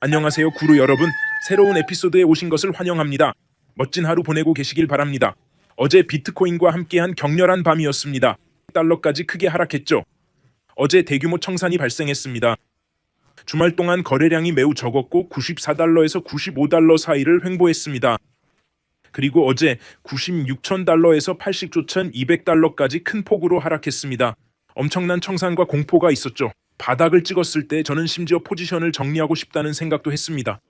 안녕하세요 구루 여러분. 새로운 에피소드에 오신 것을 환영합니다. 멋진 하루 보내고 계시길 바랍니다. 어제 비트코인과 함께한 격렬한 밤이었습니다. 달러까지 크게 하락했죠. 어제 대규모 청산이 발생했습니다. 주말 동안 거래량이 매우 적었고 94달러에서 95달러 사이를 횡보했습니다. 그리고 어제 96천 달러에서 89천 200달러까지 큰 폭으로 하락했습니다. 엄청난 청산과 공포가 있었죠 바닥을 찍었을 때 저는 심지어 포지션을 정리하고 싶다는 생각도 했습니다.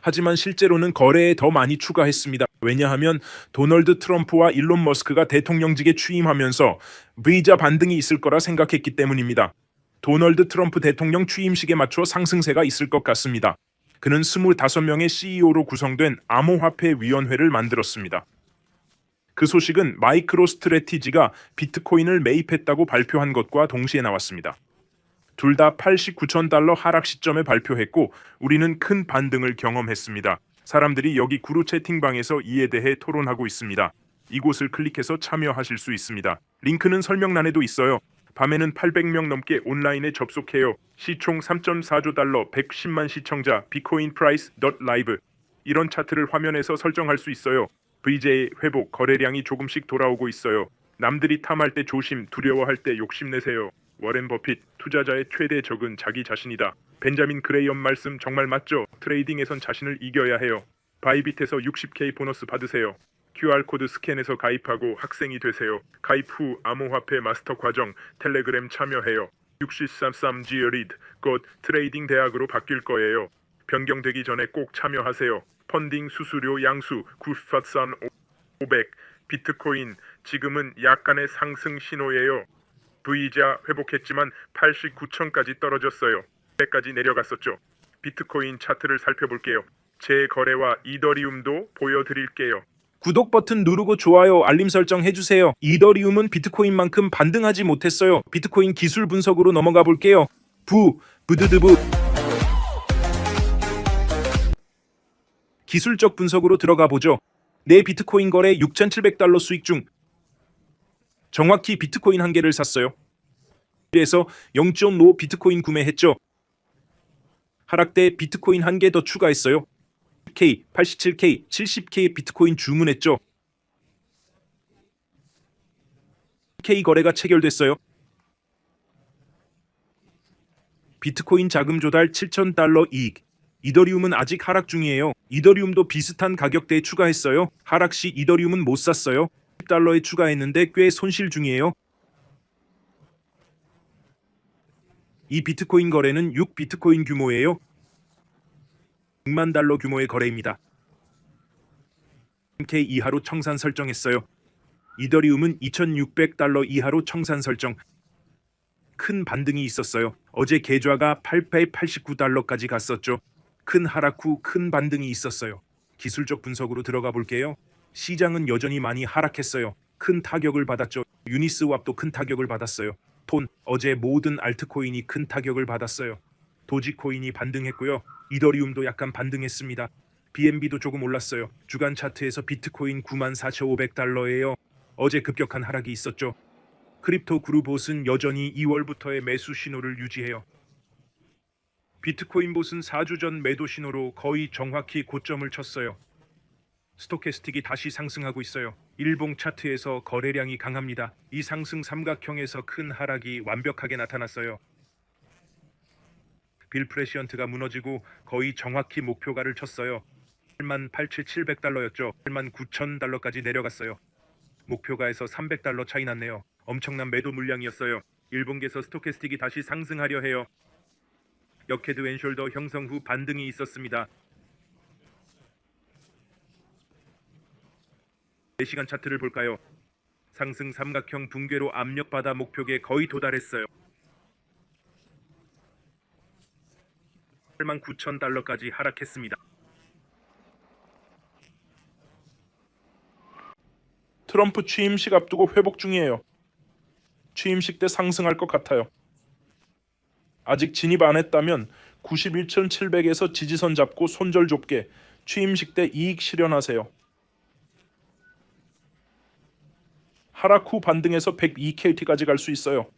하지만 실제로는 거래에 더 많이 추가했습니다. 왜냐하면 도널드 트럼프와 일론 머스크가 대통령직에 취임하면서 V자 반등이 있을 거라 생각했기 때문입니다. 도널드 트럼프 대통령 취임식에 맞춰 상승세가 있을 것 같습니다. 그는 25명의 CEO로 구성된 암호화폐 위원회를 만들었습니다. 그 소식은 마이크로 스트레티지가 비트코인을 매입했다고 발표한 것과 동시에 나왔습니다. 둘 다 89천 달러 하락 시점에 발표했고 우리는 큰 반등을 경험했습니다. 사람들이 여기 구루 채팅방에서 이에 대해 토론하고 있습니다. 이곳을 클릭해서 참여하실 수 있습니다. 링크는 설명란에도 있어요. 밤에는 800명 넘게 온라인에 접속해요. 시총 3.4조 달러, 110만 시청자, 비코인 프라이스 라이브 이런 차트를 화면에서 설정할 수 있어요. VJ 회복 거래량이 조금씩 돌아오고 있어요. 남들이 탐할 때 조심, 두려워할 때 욕심내세요. 워렌 버핏 투자자의 최대 적은 자기 자신이다. 벤자민 그레이엄 말씀 정말 맞죠? 트레이딩에선 자신을 이겨야 해요. 바이빗에서 60K 보너스 받으세요. QR코드 스캔해서 가입하고 학생이 되세요. 가입 후 암호화폐 마스터 과정 텔레그램 참여해요. 6033 지어리드 곧 트레이딩 대학으로 바뀔 거예요. 변경되기 전에 꼭 참여하세요. 펀딩 수수료 양수 9fat산 500 비트코인 지금은 약간의 상승 신호예요. V자 회복했지만 89천까지 떨어졌어요. 100까지 내려갔었죠. 비트코인 차트를 살펴볼게요. 제 거래와 이더리움도 보여드릴게요. 구독 버튼 누르고 좋아요, 알림 설정 해주세요. 이더리움은 비트코인만큼 반등하지 못했어요. 비트코인 기술 분석으로 넘어가 볼게요. 부, 부드드부. 기술적 분석으로 들어가 보죠. 내 비트코인 거래 6,700달러 수익 중 정확히 비트코인 한 개를 샀어요. 그래서 0.5 비트코인 구매했죠. 하락 때 비트코인 한 개 더 추가했어요. K, 87K, 70K 비트코인 주문했죠. K 거래가 체결됐어요. 비트코인 자금 조달 7,000달러 이익. 이더리움은 아직 하락 중이에요. 이더리움도 비슷한 가격대에 추가했어요. 하락 시 이더리움은 못 샀어요. 10달러에 추가했는데 꽤 손실 중이에요. 이 비트코인 거래는 6 비트코인 규모예요. 6만 달러 규모의 거래입니다. K 이하로 청산 설정했어요. 이더리움은 2,600달러 이하로 청산 설정. 큰 반등이 있었어요. 어제 계좌가 889달러까지 갔었죠. 큰 하락 후 큰 반등이 있었어요. 기술적 분석으로 들어가 볼게요. 시장은 여전히 많이 하락했어요. 큰 타격을 받았죠. 유니스왑도 큰 타격을 받았어요. 톤 어제 모든 알트코인이 큰 타격을 받았어요. 도지코인이 반등했고요. 이더리움도 약간 반등했습니다. BNB도 조금 올랐어요. 주간 차트에서 비트코인 94,500달러예요. 어제 급격한 하락이 있었죠. 크립토 그룹봇은 여전히 2월부터의 매수 신호를 유지해요. 비트코인 봇은 4주 전 매도 신호로 거의 정확히 고점을 쳤어요. 스토캐스틱이 다시 상승하고 있어요. 일봉 차트에서 거래량이 강합니다. 이 상승 삼각형에서 큰 하락이 완벽하게 나타났어요. 빌 프레시언트가 무너지고 거의 정확히 목표가를 쳤어요. 8만 8,700달러였죠. 8만 9천 달러까지 내려갔어요. 목표가에서 300달러 차이 났네요. 엄청난 매도 물량이었어요. 일본계에서 스토캐스틱이 다시 상승하려 해요. 역헤드 앤숄더 형성 후 반등이 있었습니다. 4시간 차트를 볼까요? 상승 삼각형 붕괴로 압력받아 목표에 거의 도달했어요. 8만 9천 달러까지 하락했습니다. 트럼프 취임식 앞두고 회복 중이에요. 취임식 때 상승할 것 같아요. 아직 진입 안 했다면 91,700에서 지지선 잡고 손절 좁게 취임식 때 이익 실현하세요. 하락 후 반등해서 102KT까지 갈 수 있어요.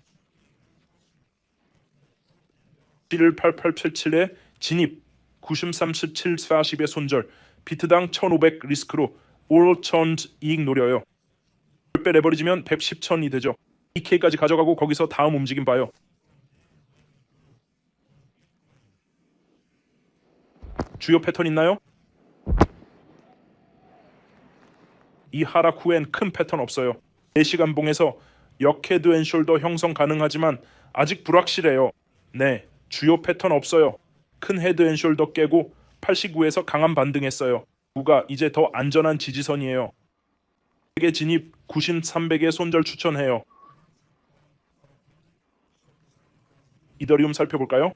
118877에 진입 90 37 40의 손절 비트당 1500 리스크로 올 턴즈 이익 노려요. 10배 레버리지면 110천이 되죠. 2K까지 가져가고 거기서 다음 움직임 봐요. 주요 패턴 있나요? 이 하락 후엔 큰 패턴 없어요. 4시간 봉에서 역헤드 앤 숄더 형성 가능하지만 아직 불확실해요. 네, 주요 패턴 없어요. 큰 헤드 앤 숄더 깨고 89에서 강한 반등했어요. 구가 이제 더 안전한 지지선이에요. 세계 진입 90 300의 손절 추천해요. 이더리움 살펴볼까요?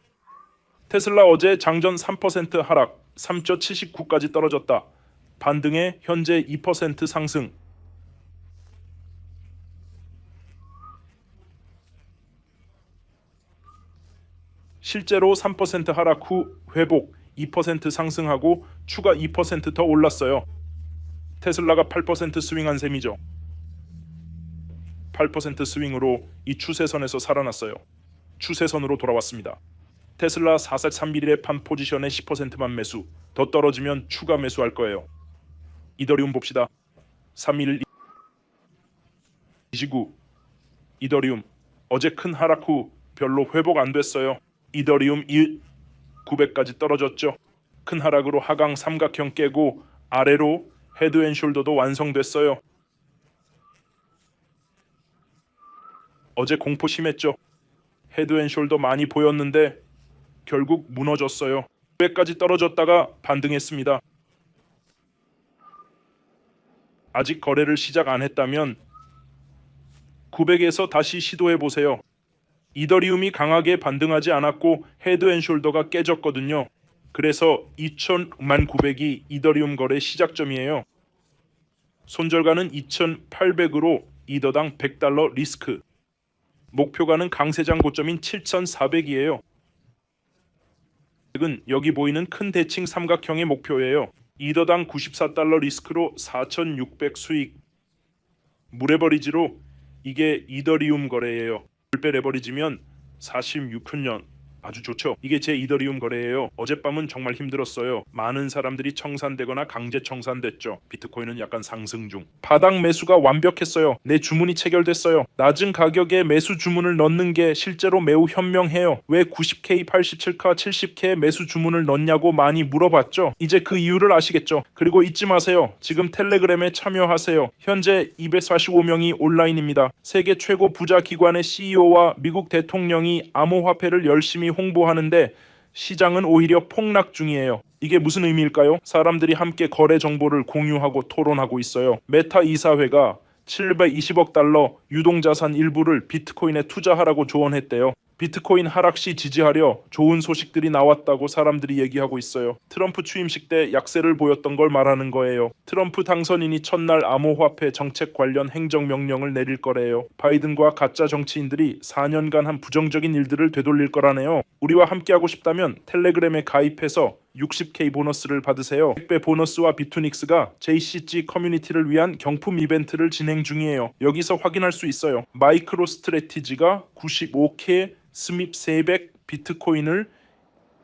테슬라 어제 장전 3% 하락 3.79까지 떨어졌다. 반등에 현재 2% 상승. 실제로 3% 하락 후 회복 2% 상승하고 추가 2%더 올랐어요. 테슬라가 8% 스윙한 셈이죠. 8% 스윙으로 이 추세선에서 살아났어요. 추세선으로 돌아왔습니다. 테슬라 4살 3mm 판 포지션의 10%만 매수. 더 떨어지면 추가 매수할 거예요. 이더리움 봅시다. 3일 이지구 이더리움 어제 큰 하락 후 별로 회복 안 됐어요. 이더리움 1 900까지 떨어졌죠. 큰 하락으로 하강 삼각형 깨고 아래로 헤드앤숄더도 완성됐어요. 어제 공포 심했죠. 헤드앤숄더 많이 보였는데 결국 무너졌어요. 900까지 떨어졌다가 반등했습니다. 아직 거래를 시작 안 했다면 900에서 다시 시도해 보세요. 이더리움이 강하게 반등하지 않았고 헤드앤숄더가 깨졌거든요. 그래서 2천만 900이 이더리움 거래 시작점이에요. 손절가는 2,800으로 이더당 100달러 리스크. 목표가는 강세장 고점인 7,400이에요. 은 여기 보이는 큰 대칭 삼각형의 목표예요. 이더당 94달러 리스크로 4,600 수익. 무레버리지로 이게 이더리움 거래예요. 불배 레버리지면 46년 아주 좋죠. 이게 제 이더리움 거래예요. 어젯밤은 정말 힘들었어요. 많은 사람들이 청산되거나 강제 청산됐죠. 비트코인은 약간 상승 중. 바닥 매수가 완벽했어요. 내 주문이 체결됐어요. 낮은 가격에 매수 주문을 넣는 게 실제로 매우 현명해요. 왜 90K, 87K, 70K 매수 주문을 넣냐고 많이 물어봤죠. 이제 그 이유를 아시겠죠. 그리고 잊지 마세요. 지금 텔레그램에 참여하세요. 현재 245명이 온라인입니다. 세계 최고 부자 기관의 CEO와 미국 대통령이 암호화폐를 열심히 홍보하는데 시장은 오히려 폭락 중이에요. 이게 무슨 의미일까요? 사람들이 함께 거래 정보를 공유하고 토론하고 있어요. 메타 이사회가 720억 달러 유동자산 일부를 비트코인에 투자하라고 조언했대요. 비트코인 하락 시 지지하려 좋은 소식들이 나왔다고 사람들이 얘기하고 있어요. 트럼프 취임식 때 약세를 보였던 걸 말하는 거예요. 트럼프 당선인이 첫날 암호화폐 정책 관련 행정명령을 내릴 거래요. 바이든과 가짜 정치인들이 4년간 한 부정적인 일들을 되돌릴 거라네요. 우리와 함께하고 싶다면 텔레그램에 가입해서 60K 보너스를 받으세요. 100배 보너스와 비투닉스가 JCG 커뮤니티를 위한 경품 이벤트를 진행 중이에요. 여기서 확인할 수 있어요. 마이크로 스트레티지가 95K 스밉 300 비트코인을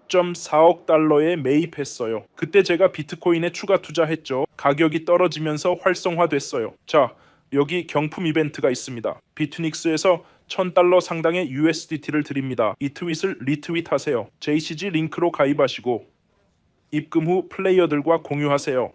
1.4억 달러에 매입했어요. 그때 제가 비트코인에 추가 투자했죠. 가격이 떨어지면서 활성화됐어요. 자, 여기 경품 이벤트가 있습니다. 비트닉스에서 1000달러 상당의 USDT를 드립니다. 이 트윗을 리트윗하세요. JCG 링크로 가입하시고 입금 후 플레이어들과 공유하세요.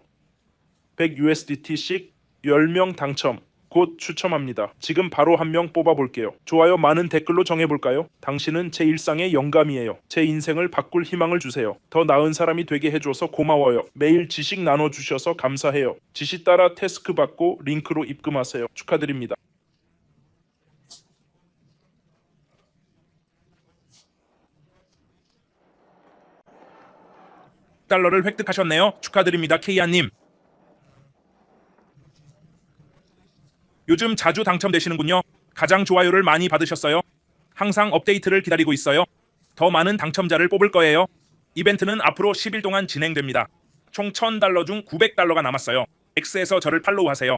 100USDT씩 10명 당첨. 곧 추첨합니다. 지금 바로 한 명 뽑아볼게요. 좋아요 많은 댓글로 정해볼까요? 당신은 제 일상의 영감이에요. 제 인생을 바꿀 희망을 주세요. 더 나은 사람이 되게 해줘서 고마워요. 매일 지식 나눠주셔서 감사해요. 지시 따라 태스크 받고 링크로 입금하세요. 축하드립니다. 달러를 획득하셨네요. 축하드립니다, 케이아님. 요즘 자주 당첨되시는군요. 가장 좋아요를 많이 받으셨어요. 항상 업데이트를 기다리고 있어요. 더 많은 당첨자를 뽑을 거예요. 이벤트는 앞으로 10일 동안 진행됩니다. 총 1000달러 중 900달러가 남았어요. X에서 저를 팔로우하세요.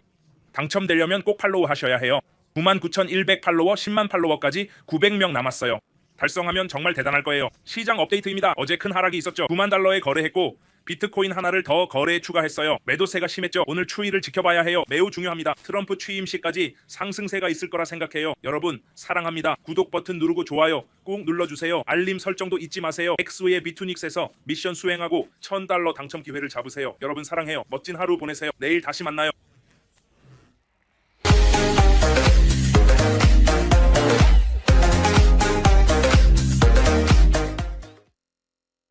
당첨되려면 꼭 팔로우 하셔야 해요. 99,100 팔로워, 10만 팔로워까지 900명 남았어요. 달성하면 정말 대단할 거예요. 시장 업데이트입니다. 어제 큰 하락이 있었죠. 9만 달러에 거래했고 비트코인 하나를 더 거래에 추가했어요. 매도세가 심했죠. 오늘 추이를 지켜봐야 해요. 매우 중요합니다. 트럼프 취임 시까지 상승세가 있을 거라 생각해요. 여러분 사랑합니다. 구독 버튼 누르고 좋아요 꾹 눌러주세요. 알림 설정도 잊지 마세요. 엑스의 비투닉스에서 미션 수행하고 1000달러 당첨 기회를 잡으세요. 여러분 사랑해요. 멋진 하루 보내세요. 내일 다시 만나요.